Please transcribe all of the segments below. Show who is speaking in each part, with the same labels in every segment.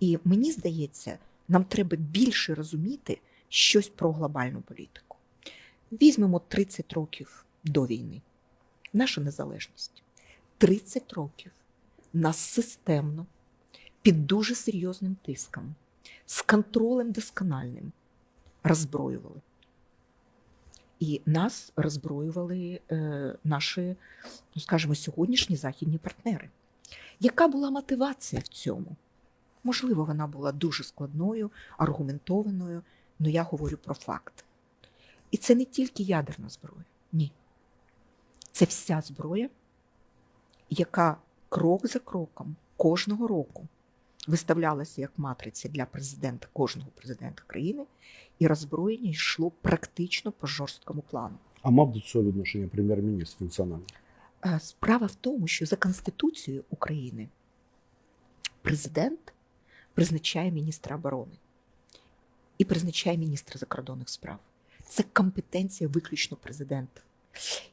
Speaker 1: І мені здається, нам треба більше розуміти щось про глобальну політику. Візьмемо 30 років до війни, нашу незалежність. 30 років нас системно, під дуже серйозним тиском, з контролем доскональним роззброювали. І нас роззброювали е, наші, ну скажімо, сьогоднішні західні партнери. Яка була мотивація в цьому? Можливо, вона була дуже складною, аргументованою, але я говорю про факт. І це не тільки ядерна зброя, ні. Це вся зброя, яка крок за кроком кожного року виставлялася як матриця для президента, кожного президента країни, і роззброєння йшло практично по жорсткому плану.
Speaker 2: А мав до цього відношення прем'єр-міністр функціональний?
Speaker 1: Е, Справа в тому, що за Конституцією України президент призначає міністра оборони і призначає міністра закордонних справ. Це компетенція виключно президента.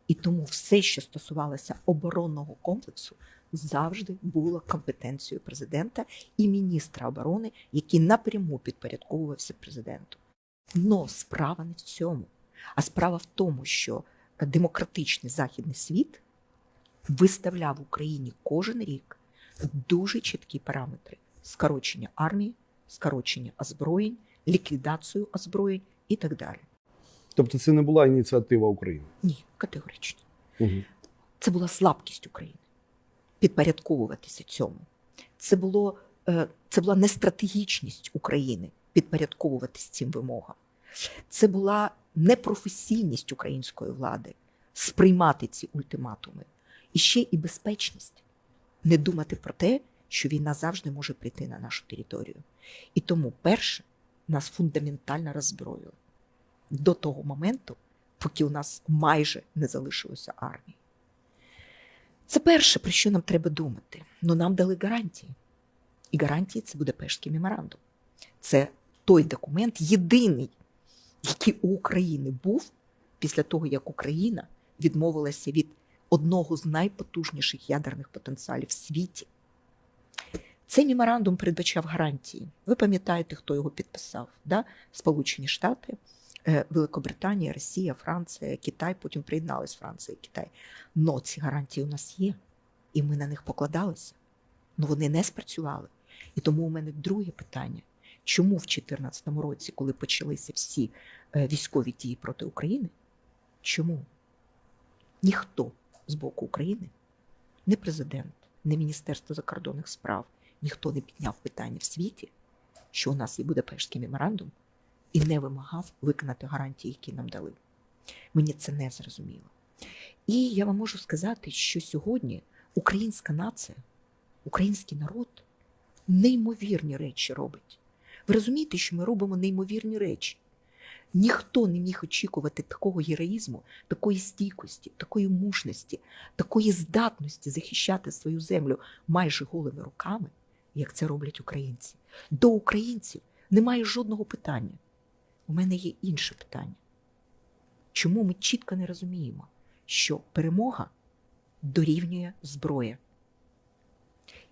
Speaker 1: І тому все, що стосувалося оборонного комплексу, завжди було компетенцією президента і міністра оборони, який напряму підпорядковувався президенту. Но справа не в цьому, а справа в тому, що демократичний західний світ виставляв Україні кожен рік дуже чіткі параметри: скорочення армії, скорочення озброєнь, ліквідацію озброєнь і так далі.
Speaker 2: Тобто це не була ініціатива України.
Speaker 1: Ні, категорично.
Speaker 2: Угу.
Speaker 1: Це була слабкість України підпорядковуватися цьому. Це, було, е, це була нестратегічність України підпорядковуватися цим вимогам. Це була непрофесійність української влади сприймати ці ультиматуми. І ще і безпечність не думати про те, що війна завжди може прийти на нашу територію. І тому, перше, нас фундаментально роззброїли до того моменту, поки у нас майже не залишилося армії. Це перше, про що нам треба думати. Ну нам дали гарантії. І гарантії це Будапештський меморандум. Це той документ, єдиний, який у України був після того, як Україна відмовилася від одного з найпотужніших ядерних потенціалів в світі. Цей меморандум передбачав гарантії. Ви пам'ятаєте, хто його підписав? Да? Сполучені Штати, е, Великобританія, Росія, Франція, Китай, потім приєдналась Франція і Китай. Но ці гарантії у нас є, і ми на них покладалися. Ну вони не спрацювали. І тому у мене друге питання: чому в 2014 році, коли почалися всі е, військові дії проти України, чому ніхто з боку України, не президент, не Міністерство закордонних справ, ніхто не підняв питання в світі, що у нас є Будапештський меморандум, і не вимагав виконати гарантії, які нам дали. Мені це не зрозуміло. І я вам можу сказати, що сьогодні українська нація, український народ неймовірні речі робить. Ви розумієте, що ми робимо неймовірні речі. Ніхто не міг очікувати такого героїзму, такої стійкості, такої мужності, такої здатності захищати свою землю майже голими руками, як це роблять українці. До українців немає жодного питання. У мене є інше питання. Чому ми чітко не розуміємо, що перемога дорівнює зброя?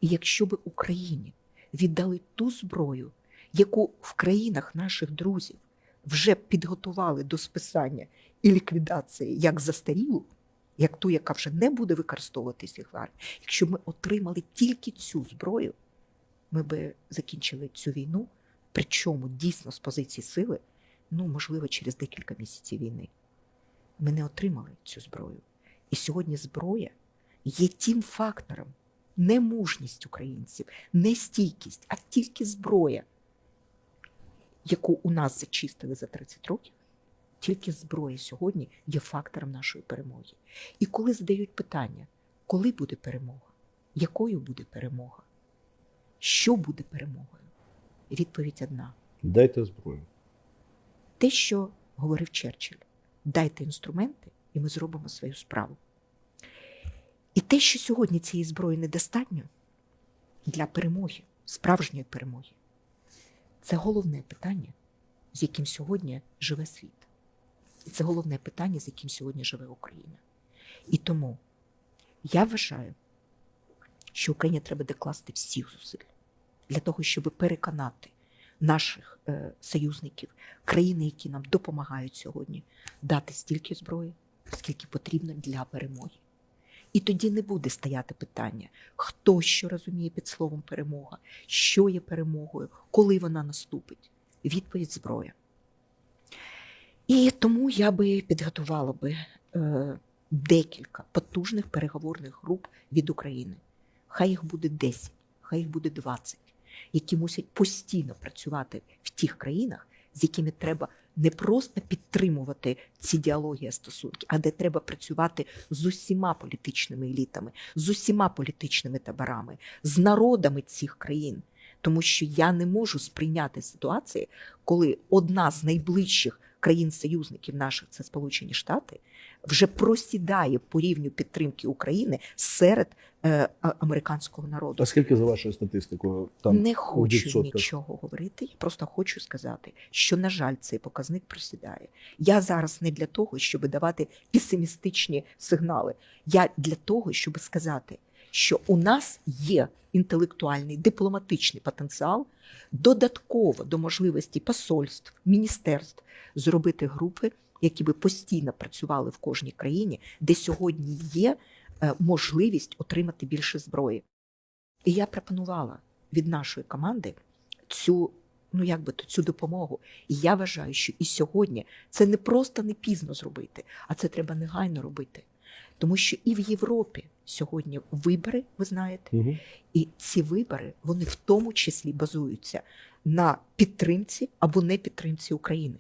Speaker 1: І якщо би Україні віддали ту зброю, яку в країнах наших друзів вже підготували до списання і ліквідації як застарілу, як ту, яка вже не буде використовуватися якщо ми отримали тільки цю зброю, ми би закінчили цю війну, причому дійсно з позиції сили, ну, можливо, через декілька місяців війни. Ми не отримали цю зброю. І сьогодні зброя є тим фактором, не мужність українців, не стійкість, а тільки зброя, яку у нас зачистили за 30 років, тільки зброя сьогодні є фактором нашої перемоги. І коли задають питання, коли буде перемога, якою буде перемога, що буде перемогою? Відповідь одна:
Speaker 2: Дайте зброю.
Speaker 1: те, що говорив Черчилль, дайте інструменти, і ми зробимо свою справу. І те, що сьогодні цієї зброї недостатньо для перемоги, справжньої перемоги, це головне питання, з яким сьогодні живе світ. І це головне питання, з яким сьогодні живе Україна. І тому я вважаю, що Україні треба докласти всіх зусиль для того, щоб переконати наших е, союзників, країни, які нам допомагають сьогодні, дати стільки зброї, скільки потрібно для перемоги. І тоді не буде стояти питання, хто що розуміє під словом перемога, що є перемогою, коли вона наступить. Відповідь зброя. І тому я би підготувала би е, декілька потужних переговорних груп від України. Хай їх буде 10, хай їх буде 20, які мусять постійно працювати в тих країнах, з якими треба не просто підтримувати ці діалоги стосунки, а де треба працювати з усіма політичними елітами, з усіма політичними таборами, з народами цих країн. Тому що я не можу сприйняти ситуації, коли одна з найближчих країн-союзників наших, це Сполучені Штати, вже просідає по рівню підтримки України серед е, американського народу.
Speaker 2: А скільки за вашою статистикою там
Speaker 1: не хочу
Speaker 2: відсотках?
Speaker 1: нічого говорити. Я просто хочу сказати, що на жаль, цей показник просідає. Я зараз не для того, щоб давати песимістичні сигнали. Я для того, щоб сказати, що у нас є інтелектуальний дипломатичний потенціал додатково до можливості посольств, міністерств зробити групи, які би постійно працювали в кожній країні, де сьогодні є е, можливість отримати більше зброї. І я пропонувала від нашої команди цю, ну як би то, цю допомогу. І я вважаю, що і сьогодні це не просто не пізно зробити, а це треба негайно робити. Тому що і в Європі сьогодні вибори, ви знаєте,
Speaker 2: Угу.
Speaker 1: і ці вибори вони в тому числі базуються на підтримці або не підтримці України.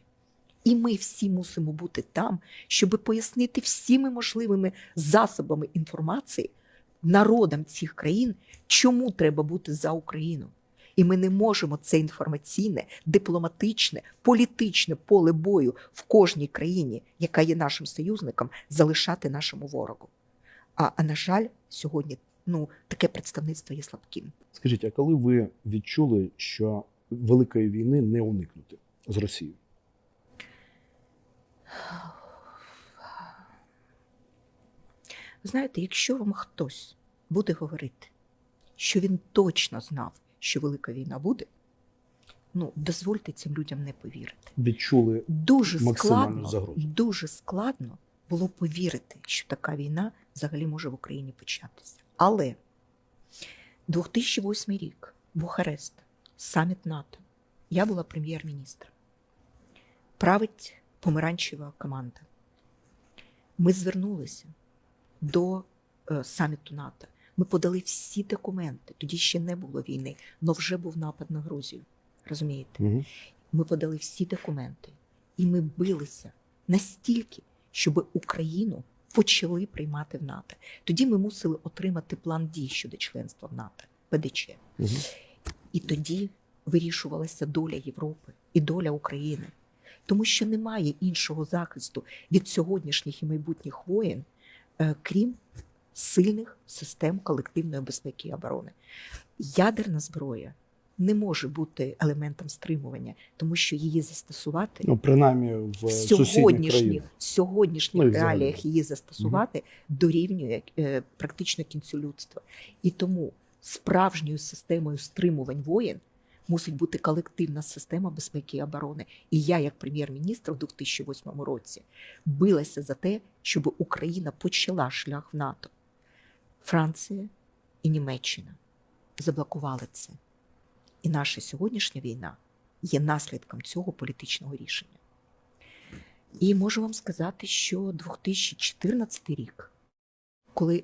Speaker 1: І ми всі мусимо бути там, щоб пояснити всіми можливими засобами інформації народам цих країн, чому треба бути за Україну. І ми не можемо це інформаційне, дипломатичне, політичне поле бою в кожній країні, яка є нашим союзником, залишати нашому ворогу. А, а на жаль, сьогодні ну, таке представництво є слабким.
Speaker 2: Скажіть, а коли ви відчули, що великої війни не уникнути з Росією?
Speaker 1: Знаєте, якщо вам хтось буде говорити, що він точно знав, що велика війна буде, ну дозвольте цим людям не повірити.
Speaker 2: Відчули
Speaker 1: Дуже складно,
Speaker 2: загрозу.
Speaker 1: дуже складно було повірити, що така війна взагалі може в Україні початися. Але 2008 рік, Бухарест, саміт НАТО. Я була прем'єр-міністром. Править помаранчева команда. Ми звернулися до е, саміту НАТО. Ми подали всі документи. Тоді ще не було війни, але вже був напад на Грузію. Розумієте?
Speaker 2: угу.
Speaker 1: Ми подали всі документи, і ми билися настільки, щоб Україну почали приймати в НАТО. Тоді ми мусили отримати план дій щодо членства в НАТО, ПДЧ.
Speaker 2: Угу.
Speaker 1: І тоді вирішувалася доля Європи і доля України, тому що немає іншого захисту від сьогоднішніх і майбутніх воєн, е, крім сильних систем колективної безпеки і оборони. Ядерна зброя не може бути елементом стримування, тому що її застосувати
Speaker 2: Ну, принаймні в
Speaker 1: сьогоднішніх, сьогоднішніх
Speaker 2: Ну,
Speaker 1: реаліях її застосувати дорівнює е, практично кінцю людства. І тому справжньою системою стримувань воєн мусить бути колективна система безпеки і оборони. І я, як прем'єр-міністр у 2008 році, билася за те, щоб Україна почала шлях в НАТО. Франція і Німеччина заблокували це. І наша сьогоднішня війна є наслідком цього політичного рішення. І можу вам сказати, що 2014 рік, коли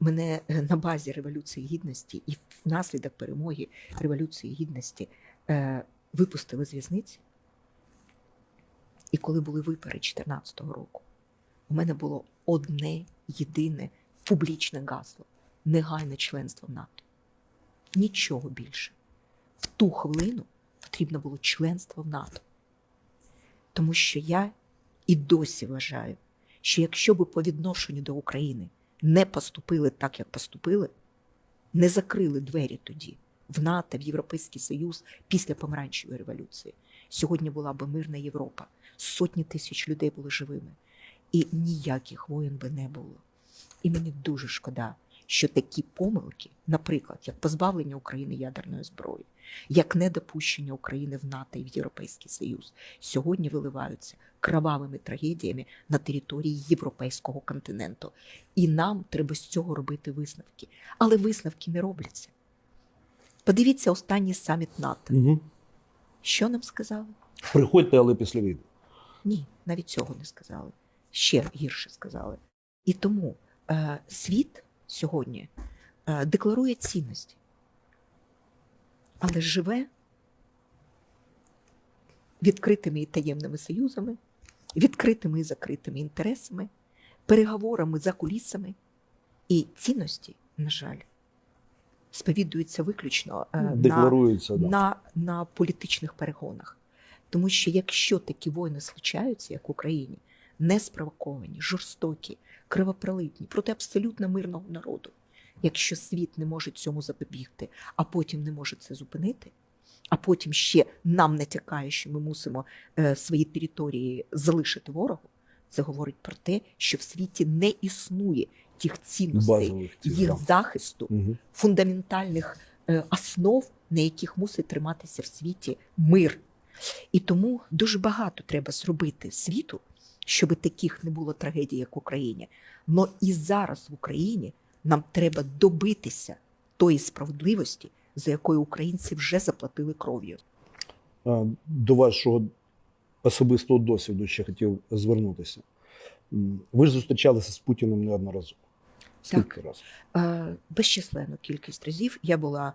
Speaker 1: мене е, на базі Революції Гідності і внаслідок перемоги Революції Гідності е, випустили з в'язниці, і коли були вибори 2014 року, у мене було одне єдине публічне гасло негайне членство в НАТО. Нічого більше. В ту хвилину потрібно було членство в НАТО. Тому що я і досі вважаю, що якщо би по відношенню до України не поступили так, як поступили, не закрили двері тоді в НАТО, в Європейський Союз після помаранчевої революції, сьогодні була би мирна Європа, сотні тисяч людей були живими, і ніяких воєн би не було. І мені дуже шкода, що такі помилки, наприклад, як позбавлення України ядерної зброї, як недопущення України в НАТО і в Європейський Союз, сьогодні виливаються кровавими трагедіями на території європейського континенту. І нам треба з цього робити висновки. Але висновки не робляться. Подивіться останній саміт НАТО.
Speaker 2: Угу.
Speaker 1: Що нам сказали?
Speaker 2: Приходьте, але після війни.
Speaker 1: Ні, навіть цього не сказали. Ще гірше сказали. І тому світ сьогодні е, декларує цінності, але живе відкритими і таємними союзами, відкритими і закритими інтересами, переговорами за кулісами. І цінності, на жаль, сповідуються виключно е, на
Speaker 2: да.
Speaker 1: на, на політичних перегонах. Тому що якщо такі воїни случаються, як в Україні, не спровоковані, жорстокі, кривопролитні проти абсолютно мирного народу, якщо світ не може цьому запобігти, а потім не може це зупинити, а потім ще нам натякає, що ми мусимо е, свої території залишити ворогу, це говорить про те, що в світі не існує тих цінностей, їх захисту,
Speaker 2: Угу.
Speaker 1: фундаментальних е, основ, на яких мусить триматися в світі мир. І тому дуже багато треба зробити світу, щоб таких не було трагедій, як в Україні. Но і зараз в Україні нам треба добитися тої справедливості, за якою українці вже заплатили кров'ю.
Speaker 2: До вашого особистого досвіду ще хотів звернутися. Ви ж зустрічалися з Путіним неодноразово. Скільки разів?
Speaker 1: Е, Безчисленну кількість разів я була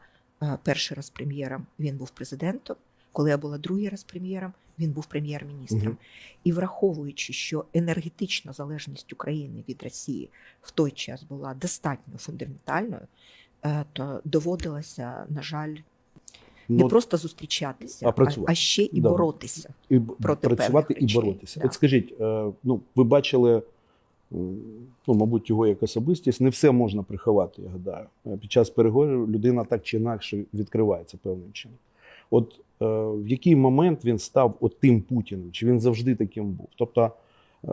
Speaker 1: перший раз прем'єром, він був президентом. Коли я була другий раз прем'єром, він був прем'єр-міністром.
Speaker 2: Мгм.
Speaker 1: І враховуючи, що енергетична залежність України від Росії в той час була достатньо фундаментальною, е, то доводилося, на жаль, не
Speaker 2: Ну,
Speaker 1: просто зустрічатися,
Speaker 2: а працювати.
Speaker 1: а ще і
Speaker 2: Да.
Speaker 1: боротися.
Speaker 2: і
Speaker 1: проти
Speaker 2: працювати і
Speaker 1: речей,
Speaker 2: боротися.
Speaker 1: да.
Speaker 2: От скажіть, е, ну ви бачили, ну мабуть, його як особистість. Не все можна приховати, я гадаю. Е, Під час переговорів людина так чи інакше відкривається певним чином. От е, в який момент він став от тим Путіним? Чи він завжди таким був? Тобто е,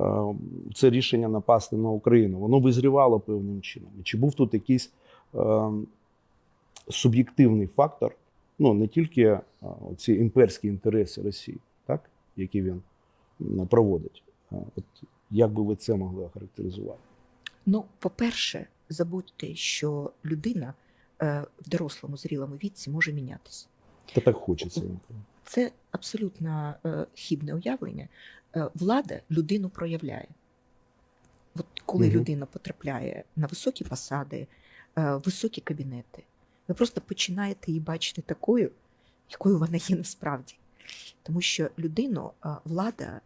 Speaker 2: це рішення напасти на Україну, воно визрівало певним чином. Чи був тут якийсь е, суб'єктивний фактор? Ну не тільки е, ці імперські інтереси Росії, так які він проводить. Е, От як би ви це могли охарактеризувати?
Speaker 1: Ну, по-перше, забудьте, що людина е, в дорослому зрілому віці може мінятися.
Speaker 2: Та так хочеться.
Speaker 1: Це абсолютно е, хібне уявлення. Е, влада людину проявляє. От коли
Speaker 2: Мгм.
Speaker 1: людина потрапляє на високі посади, е, високі кабінети, ви просто починаєте її бачити такою, якою вона є насправді. Тому що людину е, влада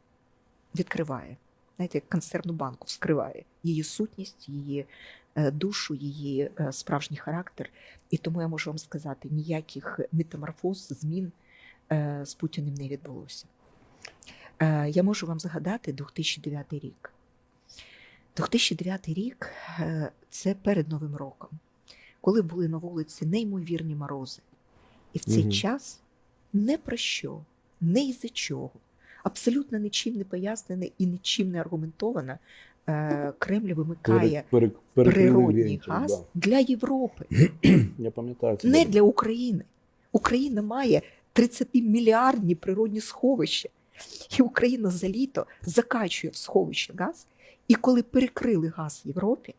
Speaker 1: відкриває, знаєте, як консервну банку вскриває її сутність, її душу, її е, справжній характер. І тому я можу вам сказати, ніяких метаморфоз, змін е, з Путіним не відбулося. Е, Я можу вам згадати 2009 рік. 2009 рік е, це перед Новим роком, коли були на вулиці неймовірні морози. І в цей
Speaker 2: Мгм.
Speaker 1: час не про що, не із за чого, абсолютно нічим не пояснене і нічим не аргументоване, е, Кремль вимикає
Speaker 2: Пере- пере- перекрили
Speaker 1: природній
Speaker 2: вентиль,
Speaker 1: газ
Speaker 2: да.
Speaker 1: для Європи
Speaker 2: Я пам'ятаю
Speaker 1: не для України. Україна має 30 мільярдні природні сховища, і Україна за літо закачує в сховище газ. І коли перекрили газ в Європі,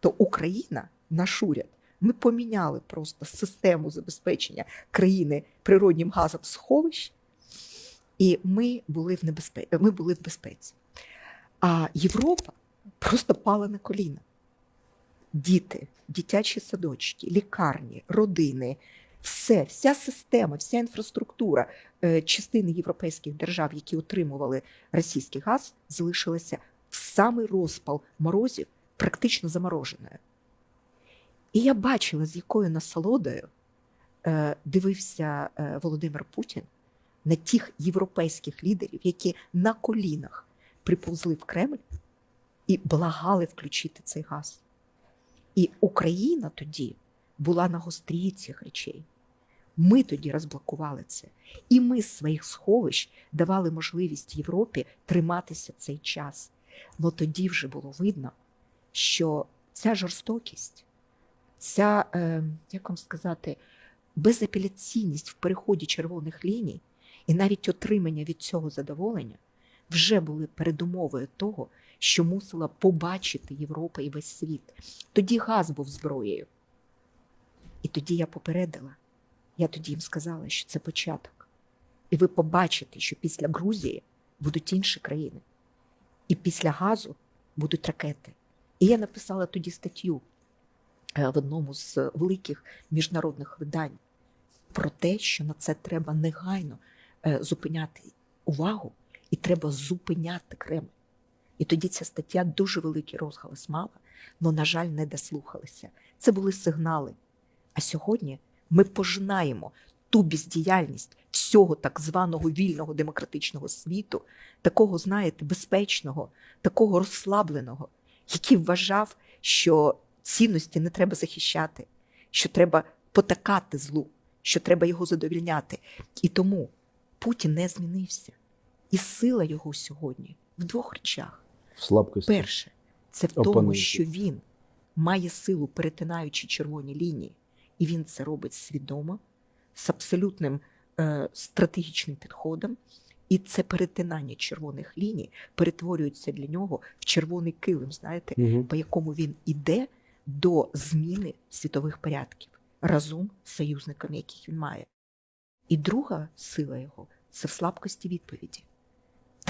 Speaker 1: то Україна, наш уряд, ми поміняли просто систему забезпечення країни природнім газом сховищ, і ми були в небезпеці. Ми були в безпеці. А Європа просто пала на коліна діти, дитячі садочки, лікарні, родини, все, вся система, вся інфраструктура е, частини європейських держав, які отримували російський газ, залишилася в самий розпал морозів, практично замороженою. І я бачила, з якою насолодою е, дивився е, Володимир Путін на тих європейських лідерів, які на колінах приповзли в Кремль і благали включити цей газ. І Україна тоді була на гострі цих речей. Ми тоді розблокували це. І ми з своїх сховищ давали можливість Європі триматися цей час. Но тоді вже було видно, що ця жорстокість, ця, е, як вам сказати, безапеляційність в переході червоних ліній і навіть отримання від цього задоволення вже були передумовою того, що мусила побачити Європа і весь світ. Тоді газ був зброєю. І тоді я попередила, я тоді їм сказала, що це початок. І ви побачите, що після Грузії будуть інші країни. І після газу будуть ракети. І я написала тоді статтю е, в одному з великих міжнародних видань про те, що на це треба негайно е, зупиняти увагу, і треба зупиняти Кремль. І тоді ця стаття дуже великий розголос мала, але, на жаль, не дослухалися. Це були сигнали. А сьогодні ми пожинаємо ту бездіяльність всього так званого вільного демократичного світу, такого, знаєте, безпечного, такого розслабленого, який вважав, що цінності не треба захищати, що треба потакати злу, що треба його задовільняти. І тому Путін не змінився. І сила його сьогодні в двох речах.
Speaker 2: В слабкості.
Speaker 1: Перше, це в тому,
Speaker 2: Опонентів.
Speaker 1: що він має силу, перетинаючи червоні лінії, і він це робить свідомо, з абсолютним е, стратегічним підходом. І це перетинання червоних ліній перетворюється для нього в червоний килим, знаєте,
Speaker 2: Угу.
Speaker 1: по якому він іде до зміни світових порядків разом з союзниками, яких він має. І друга сила його це в слабкості відповіді,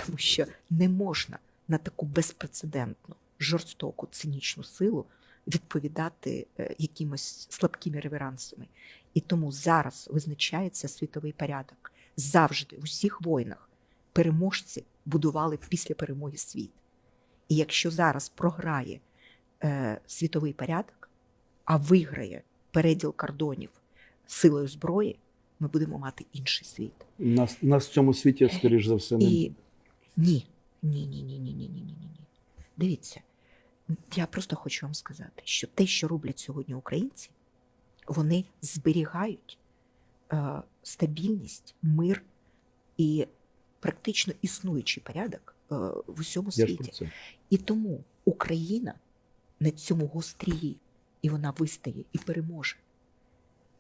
Speaker 1: тому що не можна на таку безпрецедентну, жорстоку, цинічну силу відповідати е, якимось слабкими реверансами. І тому зараз визначається світовий порядок. Завжди в усіх воїнах переможці будували після перемоги світ. І якщо зараз програє е, світовий порядок, а виграє переділ кордонів силою зброї, ми будемо мати інший світ.
Speaker 2: Нас, нас в цьому світі, скоріш за все, не
Speaker 1: І ні, ні, ні, ні, ні, ні, ні, ні, ні. Дивіться, я просто хочу вам сказати, що те, що роблять сьогодні українці, вони зберігають е, стабільність, мир і практично існуючий порядок е, в усьому
Speaker 2: я
Speaker 1: світі. І тому Україна на цьому гострії, і вона вистає і переможе.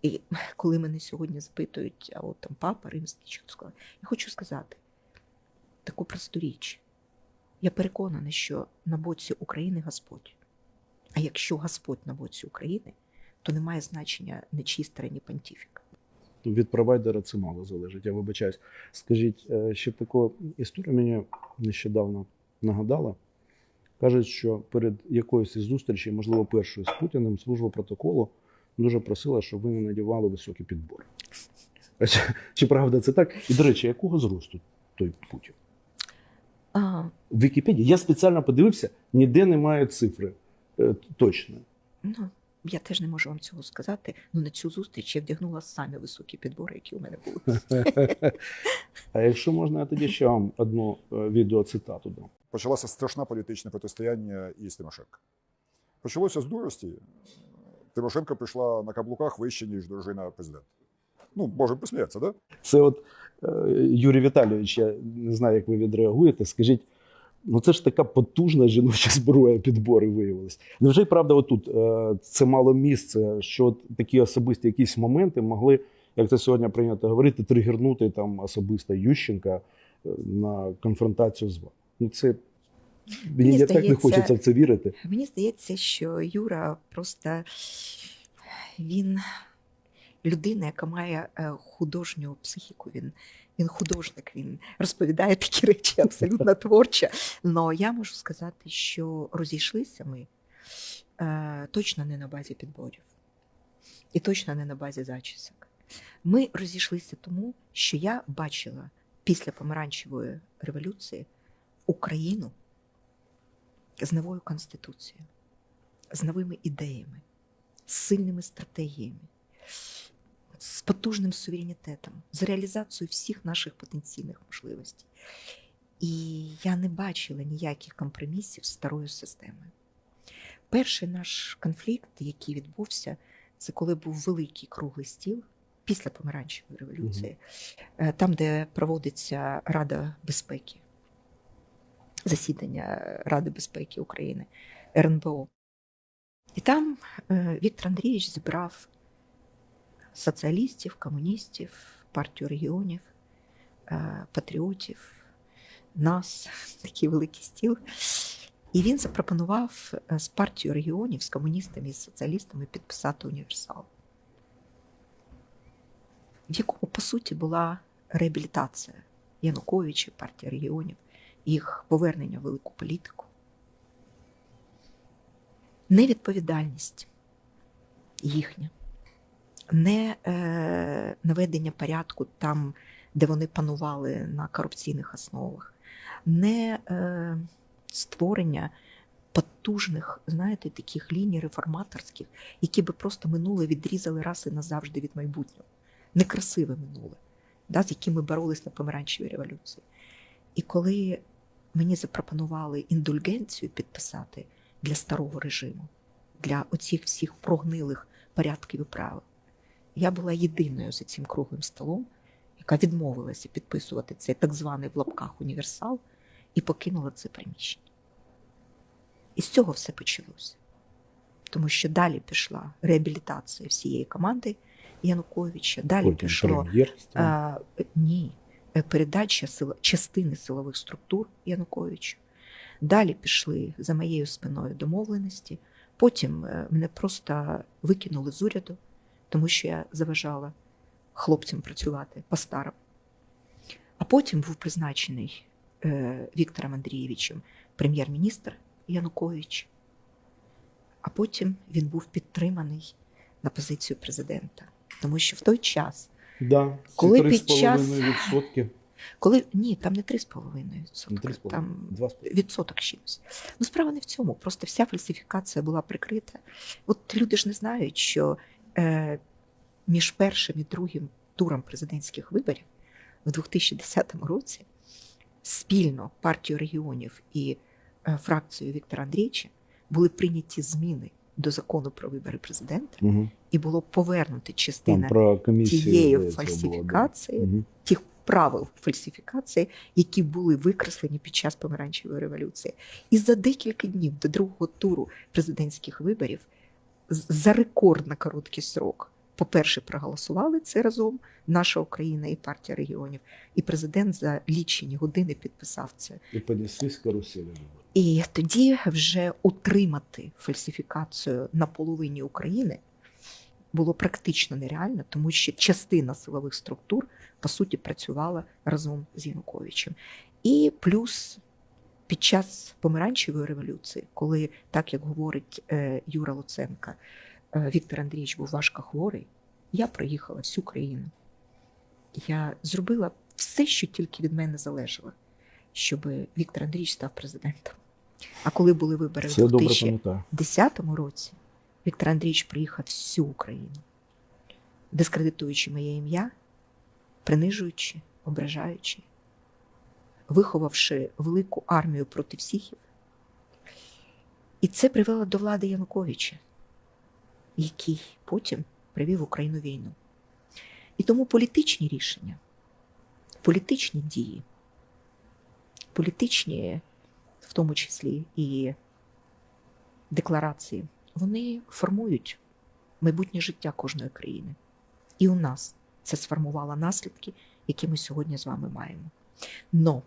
Speaker 1: І коли мене сьогодні запитують, а от там папа римський, що сказав, я хочу сказати таку просту річ. Я переконана, що на боці України Господь. А якщо Господь на боці України, то немає значення не чиї стороні понтіфіка.
Speaker 2: Від провайдера це мало залежить. Я вибачаюсь. Скажіть, е, ще таку історію мені нещодавно нагадала. Кажуть, що перед якоюсь із зустрічей, можливо, першою з Путіним, служба протоколу дуже просила, щоб ви не надівали високі підбори. Чи, чи правда це так? І, до речі, якого зросту той Путін?
Speaker 1: А,
Speaker 2: В Вікіпедії я спеціально подивився, ніде немає цифри е, точно.
Speaker 1: ну, я теж не можу вам цього сказати. Ну на цю зустріч я вдягнула самі високі підбори, які у мене були.
Speaker 2: А якщо можна, я тоді ще вам одну е, відеоцитату дам.
Speaker 3: почалося страшне політичне протистояння із Тимошенко. Почалося з дурості. Тимошенко прийшла на каблуках вище, ніж дружина президента. Ну, можемо посміятися, да?
Speaker 2: Це от Юрій Віталійович, я не знаю, як ви відреагуєте. Скажіть, ну це ж така потужна жіноча зброя підбори виявилась. Невже правда, отут е, це мало місце, що такі особисті якісь моменти могли, як це сьогодні прийнято говорити, тригернути там особисто Ющенка е, на конфронтацію з вами? Ну це мені
Speaker 1: Мені
Speaker 2: так не хочеться в це вірити.
Speaker 1: Мені здається, що Юра просто він людина, яка має е, художню психіку. Він, він художник, він розповідає такі речі абсолютно творчо. Але я можу сказати, що розійшлися ми е, точно не на базі підборів і точно не на базі зачісок. Ми розійшлися тому, що я бачила після помаранчевої революції Україну з новою конституцією, з новими ідеями, з сильними стратегіями, з потужним суверенітетом, з реалізацією всіх наших потенційних можливостей. І я не бачила ніяких компромісів з старою системою. Перший наш конфлікт, який відбувся, це коли був великий круглий стіл після помаранчевої революції, е, там, де проводиться Рада безпеки, засідання Ради безпеки України, РНБО. І там е, Віктор Андрійович зібрав соціалістів, комуністів, партію регіонів, е, патріотів, нас, такий великий стіл. І він запропонував з партією регіонів, з комуністами і соціалістами підписати універсал, в якому, по суті, була реабілітація Януковича, партії регіонів, їх повернення в велику політику. Невідповідальність їхня, не е, наведення порядку там, де вони панували на корупційних основах, не е, створення потужних, знаєте, таких ліній реформаторських, які би просто минуле відрізали раз і назавжди від майбутнього. Некрасиве минуле, да, з яким ми боролись на помаранчевій революції. І коли мені запропонували індульгенцію підписати для старого режиму, для оцих всіх прогнилих порядків і правил, я була єдиною за цим круглим столом, яка відмовилася підписувати цей так званий в лапках універсал і покинула це приміщення. І з цього все почалося. Тому що далі пішла реабілітація всієї команди Януковича, далі
Speaker 2: Потім
Speaker 1: пішло а, ні, е, передача сила, частини силових структур Януковичу. Далі пішли за моєю спиною домовленості. Потім е, мене просто викинули з уряду, тому що я заважала хлопцям працювати по-старому. А потім був призначений е, Віктором Андрійовичем прем'єр-міністр Янукович. А потім він був підтриманий на позицію президента. Тому що в той час
Speaker 2: Да,
Speaker 1: коли
Speaker 2: 3,5
Speaker 1: під час-
Speaker 2: відсотки.
Speaker 1: Коли ні, там не 3,5
Speaker 2: Не
Speaker 1: відсотка,
Speaker 2: 3,5,
Speaker 1: там
Speaker 2: 2,5.
Speaker 1: відсоток чимось. Ну, справа не в цьому. Просто вся фальсифікація була прикрита. От люди ж не знають, що між першим і другим туром президентських виборів в 2010 році спільно партію регіонів і е, фракцією Віктора Андрійовича були прийняті зміни до закону про вибори президента,
Speaker 2: Угу.
Speaker 1: і було повернути
Speaker 2: Там
Speaker 1: частина
Speaker 2: про
Speaker 1: тієї
Speaker 2: здається, було, да.
Speaker 1: фальсифікації, тих правил фальсифікації, які були викреслені під час помаранчевої революції. І за декілька днів до другого туру президентських виборів з- за рекордно короткий срок. По-перше, проголосували це разом наша Україна і партія регіонів, і президент за лічені години підписав це.
Speaker 2: І понеслись каруселі.
Speaker 1: І тоді вже утримати фальсифікацію на половині України було практично нереально, тому що частина силових структур по суті працювала разом з Януковичем. І плюс під час помаранчевої революції, коли, так як говорить е, Юра Луценка, е, Віктор Андрійович був важко хворий, я проїхала всю країну. Я зробила все, що тільки від мене залежало, щоб Віктор Андрійович став президентом. А коли були вибори
Speaker 2: Це
Speaker 1: в 2010 році, Віктор Андрійович приїхав всю Україну, дискредитуючи моє ім'я, принижуючи, ображаючи, виховавши велику армію проти всіх. І це привело до влади Януковича, який потім привів Україну війну. І тому політичні рішення, політичні дії, політичні, в тому числі і декларації, вони формують майбутнє життя кожної країни. І у нас це сформувало наслідки, які ми сьогодні з вами маємо. Но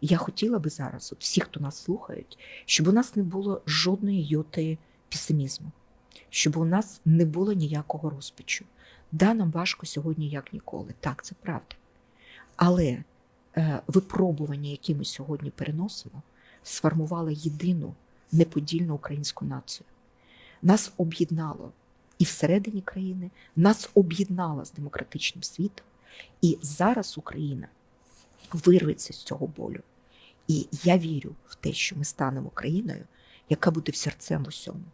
Speaker 1: я хотіла би зараз, от всі, хто нас слухають, щоб у нас не було жодної йоти песимізму, щоб у нас не було ніякого розпачу. Да, нам важко сьогодні, як ніколи. Так, це правда. Але е, випробування, які ми сьогодні переносимо, сформувало єдину неподільну українську націю. Нас об'єднало і всередині країни, нас об'єднало з демократичним світом. І зараз Україна вирветься з цього болю. І я вірю в те, що ми станемо країною, яка буде серцем усьому.